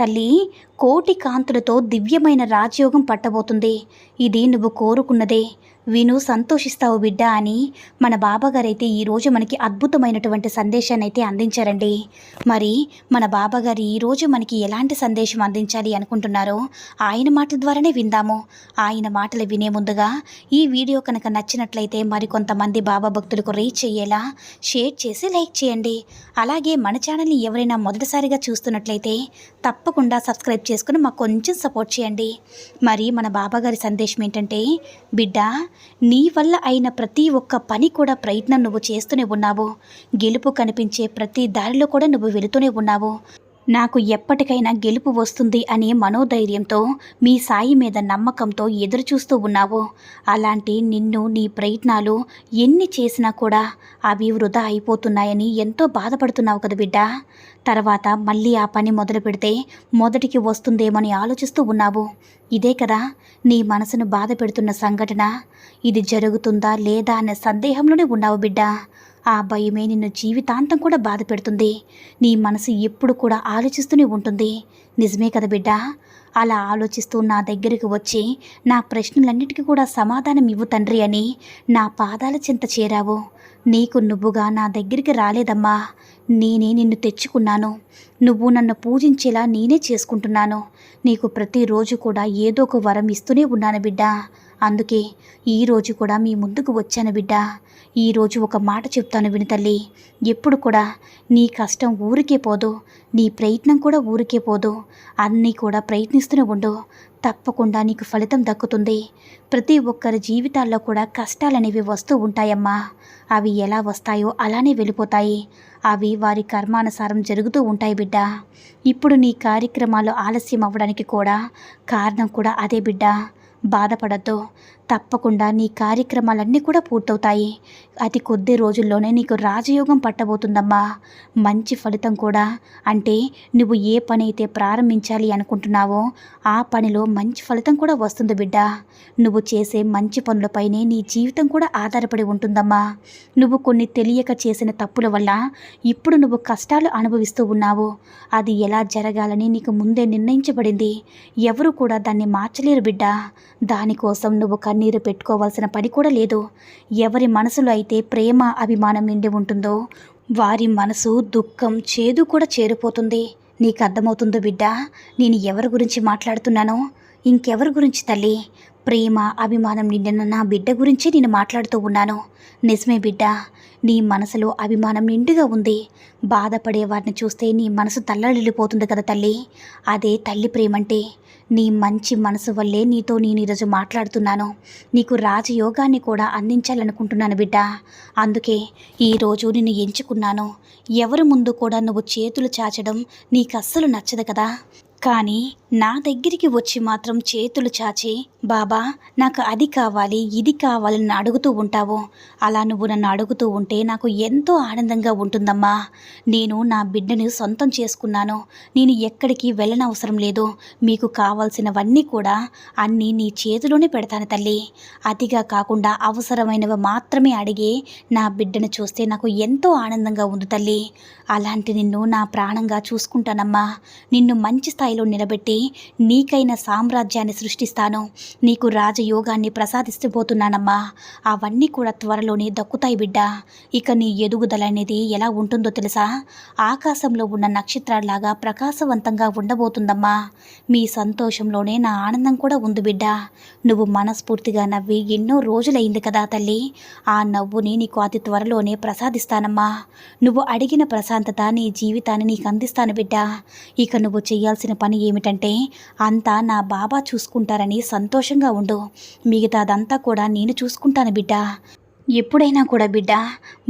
తల్లి కోటి కాంతులతో దివ్యమైన రాజయోగం పట్టబోతుంది. ఇది నువ్వు కోరుకున్నదే. విను సంతోషిస్తావు బిడ్డ అని మన బాబాగారైతే ఈరోజు మనకి అద్భుతమైనటువంటి సందేశాన్ని అయితే అందించారండి. మరి మన బాబాగారు ఈరోజు మనకి ఎలాంటి సందేశం అందించాలి అనుకుంటున్నారో ఆయన మాటల ద్వారానే విందాము. ఆయన మాటలు వినే ముందుగా ఈ వీడియో కనుక నచ్చినట్లయితే మరికొంతమంది బాబా భక్తులకు రీచ్ అయ్యేలా షేర్ చేసి లైక్ చేయండి. అలాగే మన ఛానల్ని ఎవరైనా మొదటిసారిగా చూస్తున్నట్లయితే తప్ప తప్పకుండా సబ్స్క్రైబ్ చేసుకుని మాకు కొంచెం సపోర్ట్ చేయండి. మరి మన బాబాగారి సందేశం ఏంటంటే బిడ్డ నీ వల్ల అయిన ప్రతి ఒక్క పని కూడా ప్రయత్నం నువ్వు చేస్తూనే ఉన్నావు. గెలుపు కనిపించే ప్రతి దారిలో కూడా నువ్వు వెళుతూనే ఉన్నావు. నాకు ఎప్పటికైనా గెలుపు వస్తుంది అనే మనోధైర్యంతో మీ సాయి మీద నమ్మకంతో ఎదురుచూస్తూ ఉన్నావు. అలాంటి నిన్ను నీ ప్రయత్నాలు ఎన్ని చేసినా కూడా అవి వృధా అయిపోతున్నాయని ఎంతో బాధపడుతున్నావు కదా బిడ్డ. తర్వాత మళ్ళీ ఆ పని మొదలు పెడితే మొదటికి వస్తుందేమని ఆలోచిస్తూ ఉన్నావు. ఇదే కదా నీ మనసును బాధ పెడుతున్న సంఘటన. ఇది జరుగుతుందా లేదా అనే సందేహంలోనే ఉన్నావు బిడ్డ. ఆ భయమే నిన్ను జీవితాంతం కూడా బాధ పెడుతుంది. నీ మనసు ఎప్పుడు కూడా ఆలోచిస్తూనే ఉంటుంది. నిజమే కదా బిడ్డ? అలా ఆలోచిస్తూ నా దగ్గరికి వచ్చి నా ప్రశ్నలన్నిటికీ కూడా సమాధానం ఇవ్వు తండ్రి అని నా పాదాల చింత చేరావు. నీకు నువ్వుగా నా దగ్గరికి రాలేదమ్మా. నేనే నిన్ను తెచ్చుకున్నాను. నువ్వు నన్ను పూజించేలా నేనే చేసుకుంటున్నాను. నీకు ప్రతిరోజు కూడా ఏదో ఒక వరం ఇస్తూనే ఉన్నాను బిడ్డ. అందుకే ఈరోజు కూడా మీ ముందుకు వచ్చాను బిడ్డ. ఈరోజు ఒక మాట చెప్తాను విను తల్లి. ఎప్పుడు కూడా నీ కష్టం ఊరికే పోదు. నీ ప్రయత్నం కూడా ఊరికే పోదు. అన్నీ కూడా ప్రయత్నిస్తూనే ఉండు. తప్పకుండా నీకు ఫలితం దక్కుతుంది. ప్రతి ఒక్కరి జీవితాల్లో కూడా కష్టాలనేవి వస్తూ ఉంటాయమ్మా. అవి ఎలా వస్తాయో అలానే వెళ్ళిపోతాయి. అవి వారి కర్మానుసారం జరుగుతూ ఉంటాయి బిడ్డ. ఇప్పుడు నీ కార్యక్రమాలు ఆలస్యం అవ్వడానికి కూడా కారణం కూడా అదే బిడ్డ. బాధపడద్దు. తప్పకుండా నీ కార్యక్రమాలన్నీ కూడా పూర్తవుతాయి. అతి కొద్ది రోజుల్లోనే నీకు రాజయోగం పట్టబోతుందమ్మా. మంచి ఫలితం కూడా. అంటే నువ్వు ఏ పని అయితే ప్రారంభించాలి అనుకుంటున్నావో ఆ పనిలో మంచి ఫలితం కూడా వస్తుంది బిడ్డ. నువ్వు చేసే మంచి పనులపైనే నీ జీవితం కూడా ఆధారపడి ఉంటుందమ్మా. నువ్వు కొన్ని తెలియక చేసిన తప్పుల వల్ల ఇప్పుడు నువ్వు కష్టాలు అనుభవిస్తూ ఉన్నావు. అది ఎలా జరగాలని నీకు ముందే నిర్ణయించబడింది. ఎవరు కూడా దాన్ని మార్చలేరు బిడ్డ. దానికోసం నువ్వు కన్ కన్నీరు పెట్టుకోవాల్సిన పని కూడా లేదు. ఎవరి మనసులో అయితే ప్రేమ అభిమానం నిండి ఉంటుందో వారి మనసు దుఃఖం చేదు కూడా చేరిపోతుంది. నీకు అర్థమవుతుందో బిడ్డ నేను ఎవరి గురించి మాట్లాడుతున్నానో? ఇంకెవరి గురించి తల్లి? ప్రేమ అభిమానం నిండిన నా బిడ్డ గురించి నేను మాట్లాడుతూ ఉన్నాను. నిజమే బిడ్డ నీ మనసులో అభిమానం నిండుగా ఉంది. బాధపడే వారిని చూస్తే నీ మనసు తల్లడిల్లిపోతుంది కదా తల్లి? అదే తల్లి ప్రేమంటే. నీ మంచి మనసు వల్లే నీతో నేను ఈరోజు మాట్లాడుతున్నాను. నీకు రాజయోగాన్ని కూడా అందించాలనుకుంటున్నాను బిడ్డ. అందుకే ఈరోజు నిన్ను ఎంచుకున్నాను. ఎవరి ముందు కూడా నువ్వు చేతులు చాచడం నీకు అస్సలు నచ్చదు కదా. కానీ నా దగ్గరికి వచ్చి మాత్రం చేతులు చాచి బాబా నాకు అది కావాలి ఇది కావాలని అడుగుతూ ఉంటావు. అలా నువ్వు నన్ను అడుగుతూ ఉంటే నాకు ఎంతో ఆనందంగా ఉంటుందమ్మా. నేను నా బిడ్డను సొంతం చేసుకున్నాను. నేను ఎక్కడికి వెళ్ళనవసరం లేదు. మీకు కావాల్సినవన్నీ కూడా అన్నీ నీ చేతిలోనే పెడతాను తల్లి. అతిగా కాకుండా అవసరమైనవి మాత్రమే అడిగి నా బిడ్డను చూస్తే నాకు ఎంతో ఆనందంగా ఉంది తల్లి. అలాంటి నిన్ను నా ప్రాణంగా చూసుకుంటానమ్మా. నిన్ను మంచి స్థాయి స్థాయిలో నిలబెట్టి నీకైన సామ్రాజ్యాన్ని సృష్టిస్తాను. నీకు రాజయోగాన్ని ప్రసాదిస్తూ పోతున్నానమ్మా. అవన్నీ కూడా త్వరలోనే దక్కుతాయి బిడ్డ. ఇక నీ ఎదుగుదల అనేది ఎలా ఉంటుందో తెలుసా? ఆకాశంలో ఉన్న నక్షత్రాల్లాగా ప్రకాశవంతంగా ఉండబోతుందమ్మా. మీ సంతోషంలోనే నా ఆనందం కూడా ఉంది బిడ్డ. నువ్వు మనస్ఫూర్తిగా నవ్వి ఎన్నో రోజులైంది కదా తల్లి. ఆ నవ్వుని నీకు అతి త్వరలోనే ప్రసాదిస్తానమ్మా. నువ్వు అడిగిన ప్రశాంతత నీ జీవితాన్ని నీకు అందిస్తాను బిడ్డ. ఇక నువ్వు చేయాల్సిన పని ఏమిటంటే అంతా నా బాబా చూసుకుంటారని సంతోషంగా ఉండు. మిగతాదంతా కూడా నేను చూసుకుంటాను బిడ్డ. ఎప్పుడైనా కూడా బిడ్డ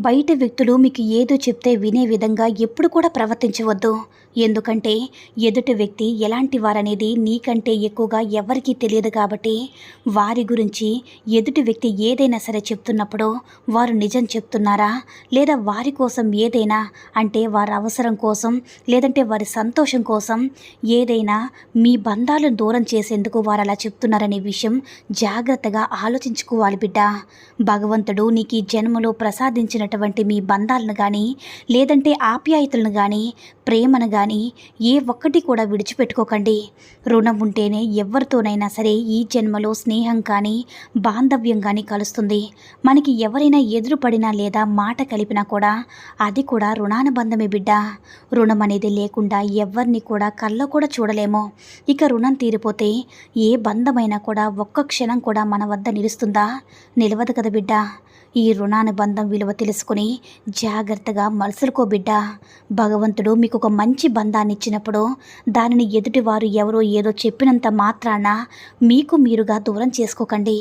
బయట వ్యక్తులు మీకు ఏదో చెప్తే వినే విధంగా ఎప్పుడు కూడా ప్రవర్తించవద్దు. ఎందుకంటే ఎదుటి వ్యక్తి ఎలాంటి వారనేది నీకంటే ఎక్కువగా ఎవరికీ తెలియదు కాబట్టి వారి గురించి ఎదుటి వ్యక్తి ఏదైనా సరే చెప్తున్నప్పుడు వారు నిజం చెప్తున్నారా? లేదా వారి కోసం ఏదైనా అంటే వారి అవసరం కోసం లేదంటే వారి సంతోషం కోసం ఏదైనా మీ బంధాలను దూరం చేసేందుకు వారు అలా చెప్తున్నారనే విషయం జాగ్రత్తగా ఆలోచించుకోవాలి బిడ్డ. భగవంతుడు నీకు ఈ జన్మలో ప్రసాదించినటువంటి మీ బంధాలను కానీ లేదంటే ఆప్యాయతలను కానీ ప్రేమను కానీ ఏ ఒక్కటి కూడా విడిచిపెట్టుకోకండి. రుణం ఉంటేనే ఎవరితోనైనా సరే ఈ జన్మలో స్నేహం కానీ బాంధవ్యం కానీ కలుస్తుంది. మనకి ఎవరైనా ఎదురుపడినా లేదా మాట కలిపినా కూడా అది కూడా రుణానుబంధమే బిడ్డ. రుణం అనేది లేకుండా ఎవరిని కూడా కళ్ళ కూడా చూడలేము. ఇక రుణం తీరిపోతే ఏ బంధమైనా కూడా ఒక్క క్షణం కూడా మన వద్ద నిలుస్తుందా? నిలవదు కదా బిడ్డ. ఈ రుణానుబంధం విలువ తెలుసుకుని జాగ్రత్తగా మలుసులుకో బిడ్డ. భగవంతుడు మీకు ఒక మంచి బంధాన్ని ఇచ్చినప్పుడు దానిని ఎదుటివారు ఎవరో ఏదో చెప్పినంత మాత్రాన మీకు మీరుగా దూరం చేసుకోకండి.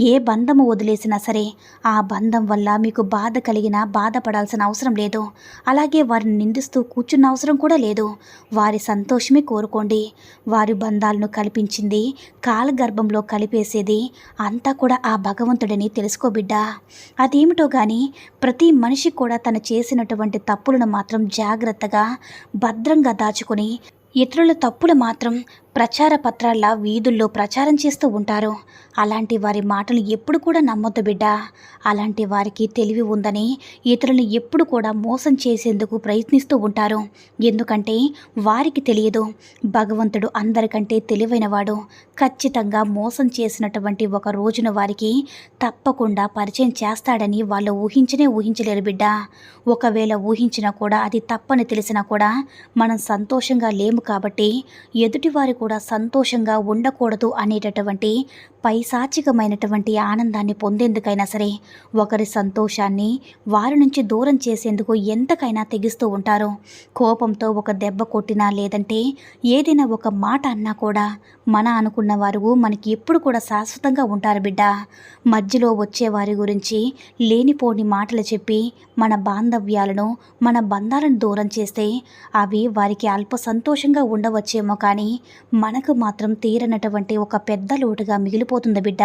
ఏ బంధము వదిలేసినా సరే ఆ బంధం వల్ల మీకు బాధ కలిగినా బాధపడాల్సిన అవసరం లేదు. అలాగే వారిని నిందిస్తూ కూర్చున్న అవసరం కూడా లేదు. వారి సంతోషమే కోరుకోండి. వారి బంధాలను కల్పించింది కాలగర్భంలో కలిపేసేది అంతా కూడా ఆ భగవంతుడిని తెలుసుకోబిడ్డా అదేమిటో కానీ ప్రతి మనిషి కూడా తను చేసినటువంటి తప్పులను మాత్రం జాగ్రత్తగా భద్రంగా దాచుకొని ఇతరుల తప్పులు మాత్రం ప్రచార పత్రాల వీధుల్లో ప్రచారం చేస్తూ ఉంటారు. అలాంటి వారి మాటలు ఎప్పుడు కూడా నమ్మొద్దు బిడ్డ. అలాంటి వారికి తెలివి ఉందని ఇతరులను ఎప్పుడు కూడా మోసం చేసేందుకు ప్రయత్నిస్తూ ఉంటారు. ఎందుకంటే వారికి తెలియదు. భగవంతుడు అందరికంటే తెలివైనవాడు. ఖచ్చితంగా మోసం చేసినటువంటి ఒక రోజున వారికి తప్పకుండా పరిచయం చేస్తాడని వాళ్ళు ఊహించనే ఊహించలేరు బిడ్డ. ఒకవేళ ఊహించినా కూడా అది తప్పని తెలిసినా కూడా మనం సంతోషంగా లేము కాబట్టి ఎదుటివారి కూడా సంతోషంగా ఉండకూడదు అనేటటువంటి పైశాచికమైనటువంటి ఆనందాన్ని పొందేందుకైనా సరే ఒకరి సంతోషాన్ని వారి నుంచి దూరం చేసేందుకు ఎంతకైనా తెగిస్తూ ఉంటారు. కోపంతో ఒక దెబ్బ కొట్టినా లేదంటే ఏదైనా ఒక మాట అన్నా కూడా మన అనుకున్న వారు మనకి ఎప్పుడు కూడా శాశ్వతంగా ఉంటారు బిడ్డ. మధ్యలో వచ్చే వారి గురించి లేనిపోని మాటలు చెప్పి మన బాంధవ్యాలను మన బంధాలను దూరం చేస్తే అవి వారికి అల్ప సంతోషంగా ఉండవచ్చేమో కానీ మనకు మాత్రం తీరనటువంటి ఒక పెద్ద లోటుగా మిగిలిపోతుంది బిడ్డ.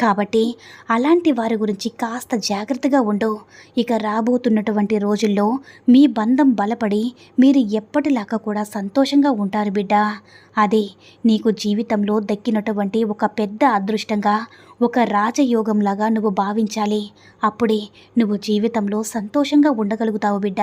కాబట్టి అలాంటి వారి గురించి కాస్త జాగ్రత్తగా ఉండు. ఇక రాబోతున్నటువంటి రోజుల్లో మీ బంధం బలపడి మీరు ఎప్పటిలాగా కూడా సంతోషంగా ఉంటారు బిడ్డ. అదే నీకు జీవితంలో దక్కినటువంటి ఒక పెద్ద అదృష్టంగా ఒక రాజయోగంలాగా నువ్వు భావించాలి. అప్పుడే నువ్వు జీవితంలో సంతోషంగా ఉండగలుగుతావు బిడ్డ.